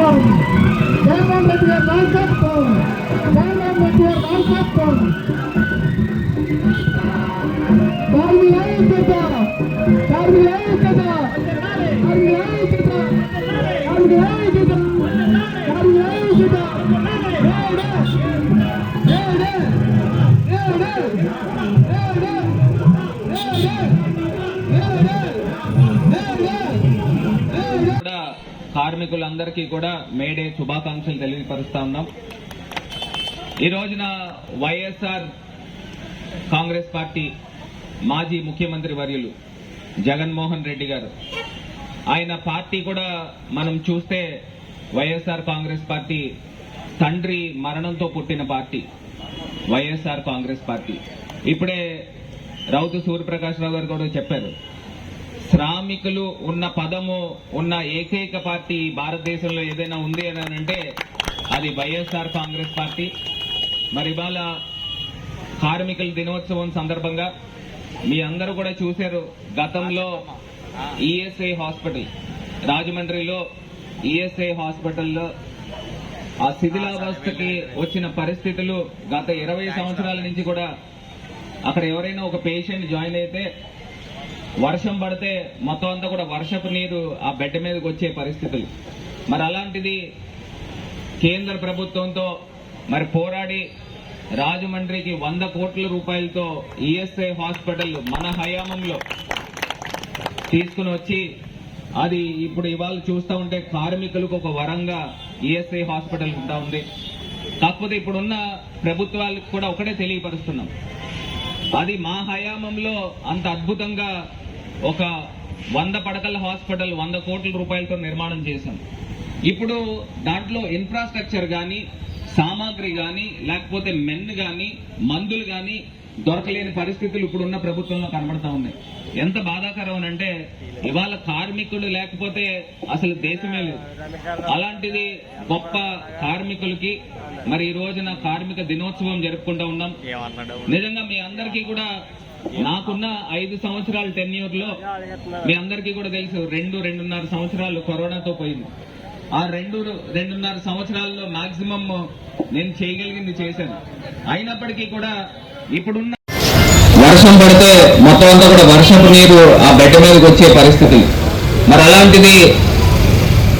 నాయకత్వం జగన్మోహన్ రెడ్డి గారి నాయకత్వం జగన్మోహన్ రెడ్డి గారి నాయకత్వం కార్మిక ఐక్యత కార్మిక ఐక్యత కార్మిక కార్మికులందరికీ కూడా మేడే శుభాకాంక్షలు తెలియపరుస్తా ఉన్నాం. ఈ రోజున వైఎస్ఆర్ కాంగ్రెస్ పార్టీ మాజీ ముఖ్యమంత్రి వర్యులు జగన్మోహన్ రెడ్డి గారు. ఆయన పార్టీ కూడా మనం చూస్తే వైఎస్ఆర్ కాంగ్రెస్ పార్టీ తండ్రి మరణంతో పుట్టిన పార్టీ వైఎస్ఆర్ కాంగ్రెస్ పార్టీ. ఇప్పుడే రౌతు సూర్యప్రకాష్ రావు గారు కూడా చెప్పారు శ్రామికులు ఉన్న పదము ఉన్న ఏకైక పార్టీ భారతదేశంలో ఏదైనా ఉంది అని అంటే అది వైఎస్ఆర్ కాంగ్రెస్ పార్టీ. మరి ఇవాళ కార్మికుల దినోత్సవం సందర్భంగా మీ అందరూ కూడా చూశారు గతంలో ఈఎస్ఐ హాస్పిటల్ రాజమండ్రిలో ఈఎస్ఐ హాస్పిటల్లో ఆ శిథిలావస్థకి వచ్చిన పరిస్థితులు గత ఇరవై సంవత్సరాల నుంచి కూడా అక్కడ ఎవరైనా ఒక పేషెంట్ జాయిన్ అయితే వర్షం పడితే మొత్తం అంతా కూడా వర్షపు నీరు ఆ బెడ్ మీదకి వచ్చే పరిస్థితులు. మరి అలాంటిది కేంద్ర ప్రభుత్వంతో మరి పోరాడి రాజమండ్రికి వంద కోట్ల రూపాయలతో ఈఎస్ఐ హాస్పిటల్ మన హయామంలో తీసుకుని వచ్చి అది ఇప్పుడు ఇవాళ చూస్తూ ఉంటే కార్మికులకు ఒక వరంగా ఈఎస్ఐ హాస్పిటల్ ఉంటా ఉంది. కాకపోతే ఇప్పుడున్న ప్రభుత్వాలకు కూడా ఒకటే తెలియపరుస్తున్నాం. అది మా హయామంలో అంత అద్భుతంగా ఒక వంద పడకల హాస్పిటల్ వంద కోట్ల రూపాయలతో నిర్మాణం చేశాం. ఇప్పుడు దాంట్లో ఇన్ఫ్రాస్ట్రక్చర్ కానీ సామాగ్రి కానీ లేకపోతే మెన్ కానీ మందులు కానీ దొరకలేని పరిస్థితులు ఇప్పుడున్న ప్రభుత్వంలో కనబడతా ఉన్నాయి. ఎంత బాధాకరం అని అంటే ఇవాళ కార్మికులు లేకపోతే అసలు దేశమే లేదు. అలాంటిది గొప్ప కార్మికులకి మరి ఈ రోజున కార్మిక దినోత్సవం జరుపుకుంటూ ఉన్నాం. నిజంగా మీ అందరికీ కూడా నాకున్న ఐదు సంవత్సరాల టెన్యూర్లో మీ అందరికీ కూడా తెలుసు రెండు రెండున్నర సంవత్సరాలు కరోనాతో పోయింది. ఆ రెండు రెండున్నర సంవత్సరాల్లో మాక్సిమం నేను చేయగలిగింది చేశాను. అయినప్పటికీ కూడా ఇప్పుడున్న వర్షం పడితే మొత్తం అంతా కూడా వర్షపు నీరు ఆ బెడ్ మీదకి వచ్చే పరిస్థితులు మరి అలాంటిది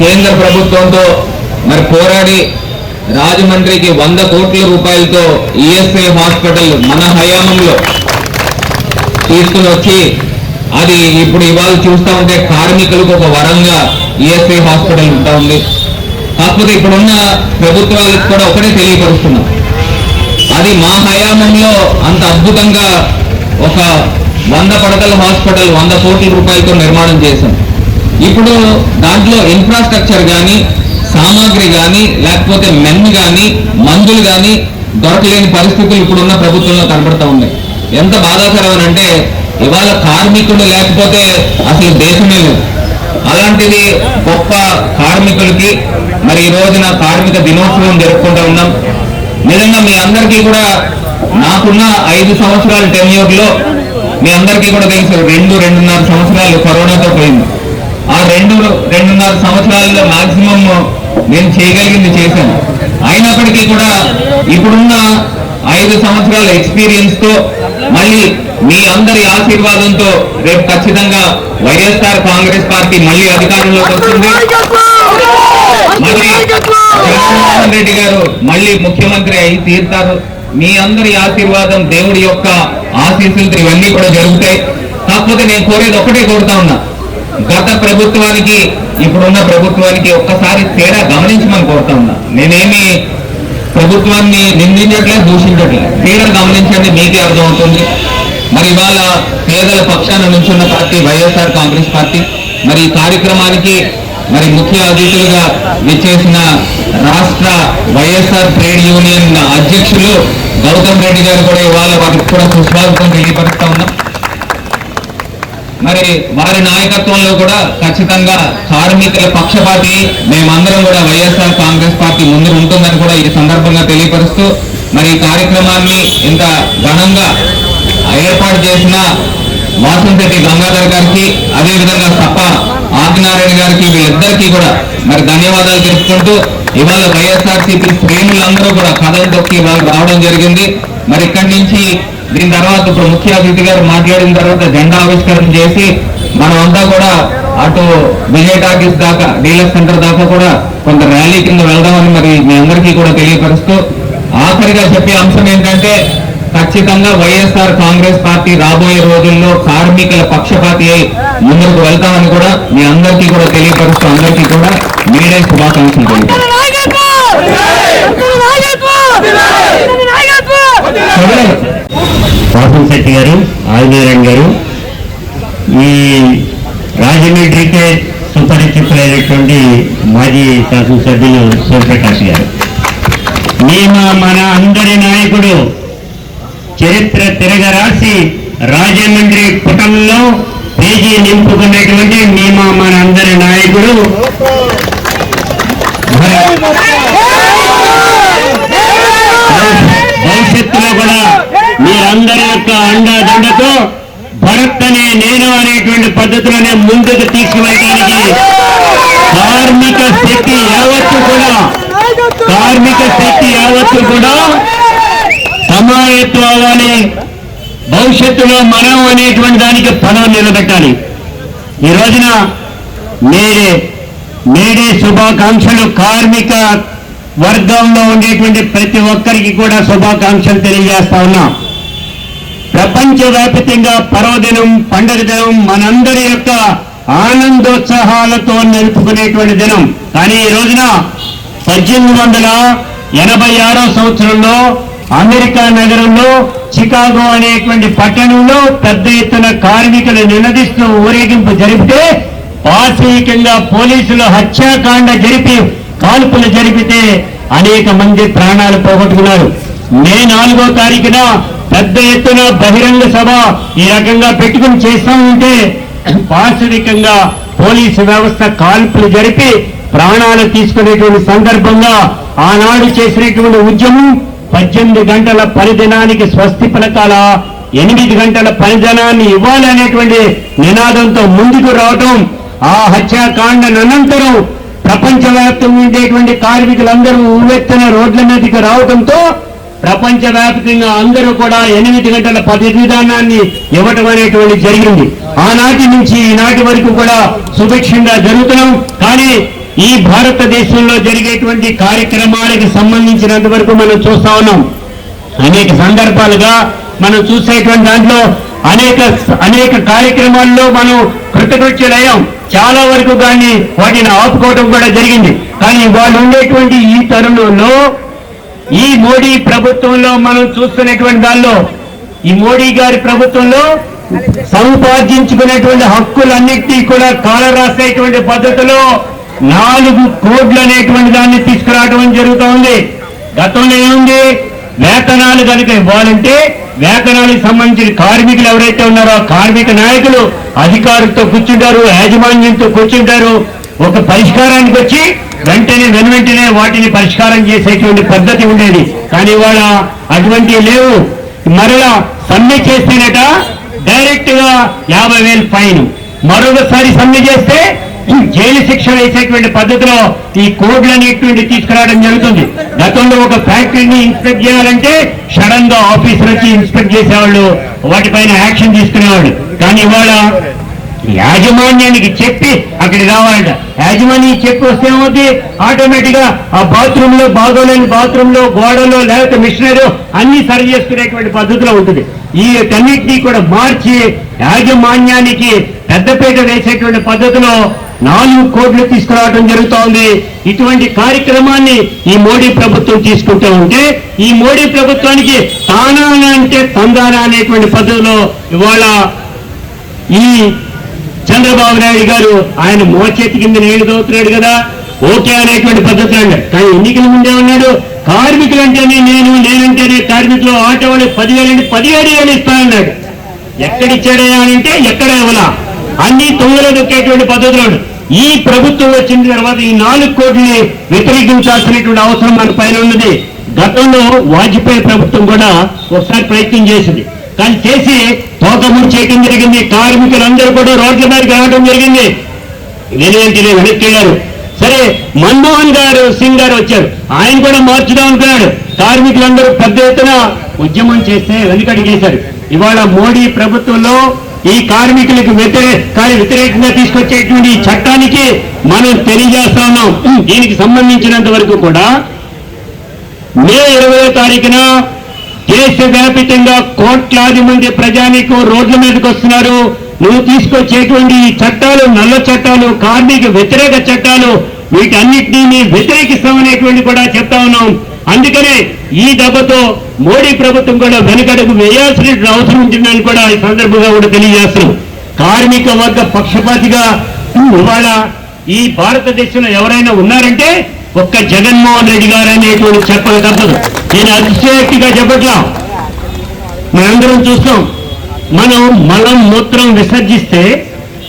కేంద్ర ప్రభుత్వంతో మరి పోరాడి రాజమండ్రికి వంద కోట్ల రూపాయలతో ఈఎస్ఐ హాస్పిటల్ మన హయామంలో తీసుకుని వచ్చి అది ఇప్పుడు ఇవాళ చూస్తూ ఉంటే కార్మికులకు ఒక వరంగా ఈఎస్ఐ హాస్పిటల్ ఉంటా ఉంది. కాకపోతే ఇప్పుడున్న ప్రభుత్వాలకు కూడా ఒకటే తెలియపరుస్తున్నాం. అది మా హయాంలో అంత అద్భుతంగా ఒక వంద పడకల హాస్పిటల్ వంద కోట్ల రూపాయలతో నిర్మాణం చేశాం. ఇప్పుడు దాంట్లో ఇన్ఫ్రాస్ట్రక్చర్ కానీ సామాగ్రి కానీ లేకపోతే మెన్ కానీ మందులు కానీ దొరకలేని పరిస్థితులు ఇప్పుడున్న ప్రభుత్వంలో కనబడతా ఉన్నాయి. ఎంత బాధాకరం అంటే ఇవాళ కార్మికుడు లేకపోతే అసలు దేశమే లేదు. అలాంటిది గొప్ప కార్మికులకి మరి ఈ రోజున కార్మిక దినోత్సవం జరుపుకుంటూ ఉన్నాం. నిజంగా మీ అందరికీ కూడా నాకున్న ఐదు సంవత్సరాల టెన్యూర్లో మీ అందరికీ కూడా తెలుసు రెండు రెండున్నర సంవత్సరాలు కరోనాతో పోయింది. ఆ రెండు రెండున్నర సంవత్సరాల్లో మాక్సిమం నేను చేయగలిగింది చేశాను. అయినప్పటికీ కూడా ఇప్పుడున్న ఐదు సంవత్సరాల ఎక్స్పీరియన్స్తో మళ్ళీ మీ అందరి ఆశీర్వాదంతో రేపు ఖచ్చితంగా వైఎస్ఆర్ కాంగ్రెస్ పార్టీ మళ్ళీ అధికారంలోకి వస్తుంది. మళ్ళీ జగన్మోహన్ రెడ్డి గారు మళ్ళీ ముఖ్యమంత్రి అయి తీరుతారు. మీ అందరి ఆశీర్వాదం దేవుడి యొక్క ఆశీస్సులతో ఇవన్నీ కూడా జరుగుతాయి. కాకపోతే నేను కోరేది ఒకటే కోరుతా ఉన్నా. గత ప్రభుత్వానికి ఇప్పుడున్న ప్రభుత్వానికి ఒక్కసారి తేడా గమనించమని కోరుతా ఉన్నా. నేనేమి ప్రభుత్వాన్ని నిందించట్లే దూషించట్లే. తేడా గమనించండి మీకే అర్థమవుతుంది. మరి ఇవాళ పేదల పక్షాన నుంచున్న పార్టీ వైఎస్ఆర్ కాంగ్రెస్ పార్టీ. మరి ఈ కార్యక్రమానికి మరి ముఖ్య అతిథులుగా విచ్చేసిన రాష్ట్ర వైఎస్ఆర్ ట్రేడ్ యూనియన్ అధ్యక్షులు గౌతమ్ రెడ్డి గారు కూడా ఇవాళ వారికి కూడా సుస్వాగతం తెలియపరుస్తా ఉన్నాం. మరి వారి నాయకత్వంలో కూడా ఖచ్చితంగా కార్మికుల పక్షపాతి మేమందరం కూడా వైఎస్ఆర్ కాంగ్రెస్ పార్టీ ముందు ఉంటుందని కూడా ఈ సందర్భంగా తెలియపరుస్తూ మరి ఈ కార్యక్రమాన్ని ఇంత ఘనంగా ఏర్పాటు చేసిన వాసంశెట్టి గంగాధర్ గారికి అదేవిధంగా సప్ప ఆదినారాయణ గారికి వీళ్ళిద్దరికీ కూడా మరి ధన్యవాదాలు తెలుపుకుంటూ ఇవాళ వైఎస్ఆర్సీపీ శ్రేణులందరూ కూడా కథలు తొక్కి వాళ్ళు రావడం జరిగింది. మరి ఇక్కడి నుంచి దీని తర్వాత ఇప్పుడు ముఖ్య అతిథి గారు మాట్లాడిన తర్వాత జెండా ఆవిష్కరణ చేసి మనమంతా కూడా అటు విజయ్ టాకీస్ దాకా డీలర్ సెంటర్ దాకా కూడా కొంత ర్యాలీ కింద వెళ్దామని మరి మీ అందరికీ కూడా తెలియపరుస్తూ ఆఖరిగా చెప్పే అంశం ఏంటంటే ఖచ్చితంగా వైఎస్ఆర్ కాంగ్రెస్ పార్టీ రాబోయే రోజుల్లో కార్మికుల పక్షపాతి అయి ముందుకు వెళ్తామని కూడా మీ అందరికీ కూడా తెలియపరుస్తూ అందరికీ కూడా మీడే శుభాకాంక్షలు వాసం శెట్టి గారు ఆదినారాయణ గారు. ఈ రాజమండ్రికే సుపరిచితులైనటువంటి మాజీ శాసనసభ్యులు సూర్యప్రకాష్ గారు. మేము మన అందరి నాయకుడు చరిత్ర తిరగరాసి రాజమండ్రి పుటంలో పేజీ నింపుకున్నటువంటి మేము మన అందరి నాయకుడు. భవిష్యత్తులో కూడా మీరందరి యొక్క అండదండతో భరత్ అనే నేను అనేటువంటి పద్ధతిలోనే ముందుకు తీసుకువెళ్ళడానికి కార్మిక శక్తి యావత్తు కూడా కార్మిక శక్తి యావత్తు కూడా సమాయత్వం అవ్వాలి భవిష్యత్తులో మనం అనేటువంటి దానికి పదవి నిలబెట్టాలి. ఈ రోజున నేడే నేడే శుభాకాంక్షలు కార్మిక వర్గంలో ఉండేటువంటి ప్రతి ఒక్కరికి కూడా శుభాకాంక్షలు తెలియజేస్తా ఉన్నాం. ప్రపంచవ్యాప్తంగా పర్వదినం పండుగ దినం మనందరి యొక్క ఆనందోత్సాహాలతో నిలుపుకునేటువంటి దినం. కానీ ఈ రోజున పద్దెనిమిది వందల ఎనభై ఆరో సంవత్సరంలో అమెరికా నగరంలో చికాగో అనేటువంటి పట్టణంలో పెద్ద ఎత్తున కార్మికులు నినదిస్తూ ఊరేగింపు జరిపితే పాశవికంగా పోలీసులు హత్యాకాండ జరిపి కాల్పులు జరిపితే అనేక మంది ప్రాణాలు పోగొట్టుకున్నారు. మే నాలుగో తారీఖున పెద్ద ఎత్తున బహిరంగ సభ ఈ రకంగా పెట్టుకుని చేస్తా ఉంటే పాశవికంగా పోలీసు వ్యవస్థ కాల్పులు జరిపి ప్రాణాలు తీసుకునేటువంటి సందర్భంగా ఆనాడు చేసినటువంటి ఉద్యమం పద్దెనిమిది గంటల పనిదినానికి స్వస్తి పలకాల ఎనిమిది గంటల పనిదినాన్ని ఇవ్వాలనేటువంటి నినాదంతో ముందుకు రావటం ఆ హత్యాకాండ అనంతరం ప్రపంచవ్యాప్తంగా ఉండేటువంటి కార్మికులందరూ ఉవ్వెత్తున రోడ్ల మీదకి రావడంతో ప్రపంచవ్యాప్తంగా అందరూ కూడా ఎనిమిది గంటల పది విధానాన్ని ఇవ్వటం అనేటువంటి జరిగింది. ఆనాటి నుంచి ఈనాటి వరకు కూడా సుభిక్షంగా జరుగుతున్నాం. కానీ ఈ భారతదేశంలో జరిగేటువంటి కార్యక్రమాలకు సంబంధించినంత వరకు మనం చూస్తా ఉన్నాం. అనేక సందర్భాలుగా మనం చూసేటువంటి దాంట్లో అనేక అనేక కార్యక్రమాల్లో మనం కృతకృత్యులయ్యాం చాలా వరకు కానీ వాటిని ఆపుకోవడం కూడా జరిగింది. కానీ వాళ్ళు ఉండేటువంటి ఈ తరుణంలో ఈ మోడీ ప్రభుత్వంలో మనం చూస్తున్నటువంటి దానిలో ఈ మోడీ గారి ప్రభుత్వంలో సంపాదించుకునేటువంటి హక్కులన్నింటినీ కూడా కాలరాసేటువంటి పద్ధతిలో నాలుగు కోట్లు అనేటువంటి దాన్ని తీసుకురావడం జరుగుతూ ఉంది. గతంలో ఏముంది? వేతనాలు కనుక ఇవ్వాలంటే వేతనాలకు సంబంధించిన కార్మికులు ఎవరైతే ఉన్నారో కార్మిక నాయకులు అధికారులతో కూర్చుంటారు యాజమాన్యంతో కూర్చుంటారు. ఒక పరిష్కారానికి వచ్చి వెంటనే వెను వెంటనే వాటిని పరిష్కారం చేసేటువంటి పద్ధతి ఉండేది. కానీ ఇవాళ అటువంటివి లేవు. మరలా సమ్మె చేస్తేనట డైరెక్ట్గా యాభై వేలు ఫైన్. మరొకసారి సమ్మె చేస్తే జైలు శిక్ష వేసేటువంటి పద్ధతిలో ఈ కోడ్లు అనేటువంటి తీసుకురావడం జరుగుతుంది. గతంలో ఒక ఫ్యాక్టరీని ఇన్స్పెక్ట్ చేయాలంటే సడన్గా ఆఫీసులు వచ్చి ఇన్స్పెక్ట్ చేసేవాళ్ళు వాటిపైన యాక్షన్ తీసుకునేవాళ్ళు. కానీ ఇవాళ యాజమాన్యానికి చెప్పి అక్కడికి రావాలంట. యాజమాన్యం చెప్పి వస్తే ఏమవుతుంది ఆటోమేటిక్గా ఆ బాత్రూమ్లో బాగోలేని బాత్రూమ్లో గోడలో లేకపోతే మిషనరీ అన్ని సరి చేసుకునేటువంటి పద్ధతిలో ఉంటుంది. ఈ అన్నింటినీ కూడా మార్చి యాజమాన్యానికి పెద్దపేట వేసేటువంటి పద్ధతిలో నాలుగు కోట్లు తీసుకురావడం జరుగుతోంది. ఇటువంటి కార్యక్రమాన్ని ఈ మోడీ ప్రభుత్వం తీసుకుంటూ ఉంటే ఈ మోడీ ప్రభుత్వానికి తానా అంటే తందానా అనేటువంటి పద్ధతిలో ఇవాళ ఈ చంద్రబాబు నాయుడు గారు ఆయన మోచేతి కింద నీళ్ళు తోతున్నాడు కదా. ఓకే అనేటువంటి పద్ధతి అన్నాడు. కానీ ఎన్నికల ముందే ఉన్నాడు కార్మికులు అంటేనే నేను నేనంటేనే కార్మికులు ఆటో వాళ్ళు పదివేలు అంటే పదిహేడు వేలు ఇస్తానన్నాడు ఎక్కడిచ్చాడయా అంటే ఎక్కడ ఇవ్వలా? అన్ని తొంగలు నొక్కేటువంటి పద్ధతులు. ఈ ప్రభుత్వం వచ్చిన తర్వాత ఈ నాలుగు కోట్లని వ్యతిరేకించాల్సినటువంటి అవసరం మన పైన ఉన్నది. గతంలో వాజ్పేయి ప్రభుత్వం కూడా ఒకసారి ప్రయత్నం చేసింది. కానీ చేసి మోకముడి చేయడం జరిగింది. కార్మికులందరూ కూడా రోడ్ల మీదకి రావడం జరిగింది. వెనువెంటనే వెనక్కి వెళ్ళారు. సరే మన్మోహన్ గారు సింగ్ గారు వచ్చారు. ఆయన కూడా మార్చుదాం అనుకున్నాడు. కార్మికులందరూ పెద్ద ఎత్తున ఉద్యమం చేస్తే వెనుకడిగేశారు. ఇవాళ మోడీ ప్రభుత్వంలో ఈ కార్మికులకు వ్యతిరేక వ్యతిరేకంగా తీసుకొచ్చేటువంటి ఈ చట్టానికి మనం తెలియజేస్తా ఉన్నాం. దీనికి సంబంధించినంత వరకు కూడా మే ఇరవై తారీఖున దేశవ్యాపితంగా కోట్లాది మంది ప్రజానీకం రోడ్ల మీదకి వస్తున్నారు. నువ్వు తీసుకొచ్చేటువంటి ఈ చట్టాలు నల్ల చట్టాలు కార్మిక వ్యతిరేక చట్టాలు వీటన్నిటినీ వ్యతిరేకిస్తామనేటువంటి కూడా చెప్తా ఉన్నాం. అందుకనే ఈ దెబ్బతో మోడీ ప్రభుత్వం కూడా వెనుకడకు వేయాల్సిన అవసరం ఉంటుందని కూడా ఈ సందర్భంగా కూడా తెలియజేస్తున్నాం. కార్మిక వర్గ పక్షపాతిగా ఇవాళ ఈ భారతదేశంలో ఎవరైనా ఉన్నారంటే ఒక్క జగన్మోహన్ రెడ్డి గారు అనేటువంటి చెప్పక తప్పదు. నేను అతిశయక్తిగా చెప్పట్లా? మనందరం చూస్తాం. మనం మలం మూత్రం విసర్జిస్తే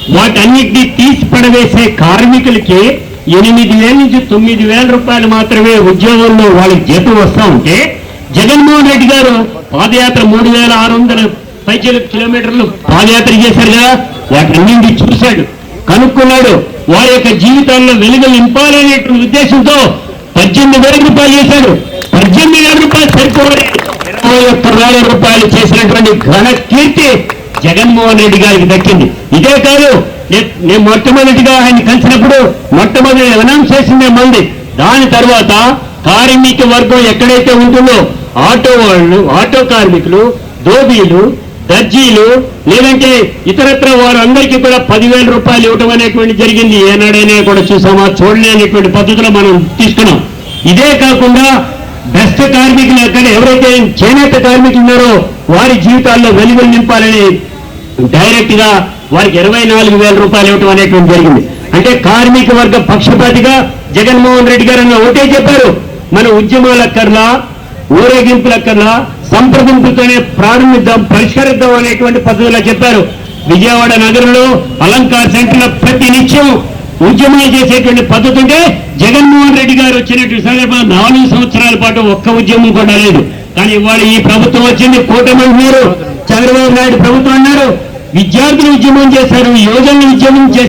వాటన్నిటినీ తీసి పడవేసే కార్మికులకి ఎనిమిది వేల నుంచి తొమ్మిది వేల రూపాయలు మాత్రమే ఉద్యోగంలో వాళ్ళకి జీతం వస్తా ఉంటే జగన్మోహన్ రెడ్డి గారు పాదయాత్ర మూడు వేల ఆరు వందల పైచలు కిలోమీటర్లు పాదయాత్ర చేశారు కదా? వాటన్నింటి చూశాడు కనుక్కున్నాడు. వారి యొక్క జీవితాల్లో వెలుగులు నింపాలనేటువంటి ఉద్దేశంతో పద్దెనిమిది వేల రూపాయలు చేశాడు. పద్దెనిమిది వేల రూపాయలు సరిపోవాలి. ఇరవై ఒక్క వేల రూపాయలు చేసినటువంటి ఘన కీర్తి జగన్మోహన్ రెడ్డి గారికి దక్కింది. ఇదే కాదు నేను మొట్టమొదటిగా ఆయన కలిసినప్పుడు మొట్టమొదటి అనౌన్స్ చేసిందే మంది. దాని తర్వాత కార్మిక వర్గం ఎక్కడైతే ఉంటుందో ఆటో వాళ్ళు ఆటో కార్మికులు దోబీలు దర్జీలు లేదంటే ఇతరత్ర వారందరికీ కూడా పదివేల రూపాయలు ఇవ్వడం అనేటువంటి జరిగింది. ఏనాడైనా కూడా చూసామా? చూడలేనటువంటి పద్ధతిలో మనం తీసుకున్నాం. ఇదే కాకుండా బెస్ట్ కార్మికులు ఎక్కడ ఎవరైతే చేనేత కార్మికులు ఉన్నారో వారి జీవితాల్లో వెలుగులు నింపాలని డైరెక్ట్గా వారికి ఇరవై నాలుగు వేల రూపాయలు ఇవ్వటం అనేటువంటి జరిగింది. అంటే కార్మిక వర్గ పక్షపాతిగా జగన్మోహన్ రెడ్డి గారు అన్న ఒకటే చెప్పారు. మన ఉద్యమాలక్కర్లా ఊరేగింపులక్కర్లా సంప్రదింపులతోనే ప్రారంభిద్దాం పరిష్కరిద్దాం అనేటువంటి పద్ధతిలో చెప్పారు. విజయవాడ నగరంలో అలంకార్ సెంటర్ ప్రతి నిత్యం ఉద్యమాలు చేసేటువంటి పద్ధతి ఉంటే జగన్మోహన్ రెడ్డి గారు వచ్చినటువంటి సందర్భంలో నాలుగు సంవత్సరాల పాటు ఒక్క ఉద్యమం కూడా లేదు. కానీ ఇవాళ ఈ ప్రభుత్వం వచ్చింది కూటమి అంటున్నారు. చంద్రబాబు నాయుడు ప్రభుత్వం అన్నారు. విద్యార్థులు ఉద్యమం చేశారు యువజనులు ఉద్యమం చేశారు.